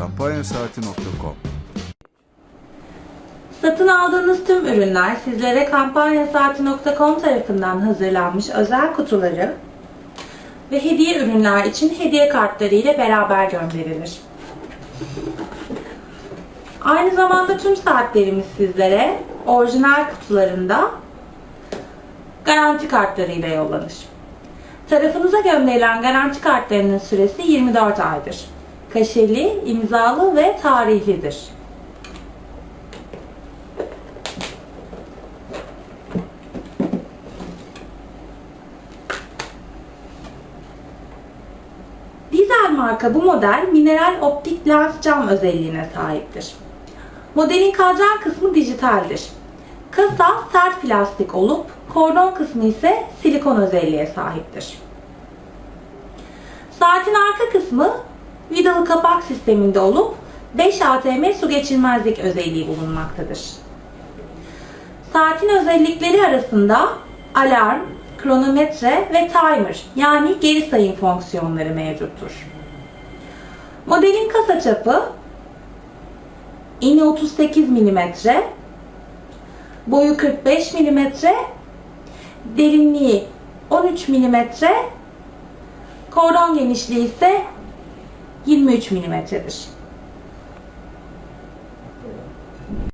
kampanyasaati.com Satın aldığınız tüm ürünler sizlere kampanyasaati.com tarafından hazırlanmış özel kutuları ve hediye ürünler için hediye kartları ile beraber gönderilir. Aynı zamanda tüm saatlerimiz sizlere orijinal kutularında garanti kartları ile yollanır. Tarafınıza gönderilen garanti kartlarının süresi 24 aydır. Kaşeli, imzalı ve tarihlidir. Dizel marka bu model mineral optik lens cam özelliğine sahiptir. Modelin kadran kısmı dijitaldir. Kasa sert plastik olup kordon kısmı ise silikon özelliğe sahiptir. Saatin arka kısmı vidalı kapak sisteminde olup 5 ATM su geçirmezlik özelliği bulunmaktadır. Saatin özellikleri arasında alarm, kronometre ve timer yani geri sayım fonksiyonları mevcuttur. Modelin kasa çapı eni 38 mm, boyu 45 mm, derinliği 13 mm, kordon genişliği ise 23 mm'dir.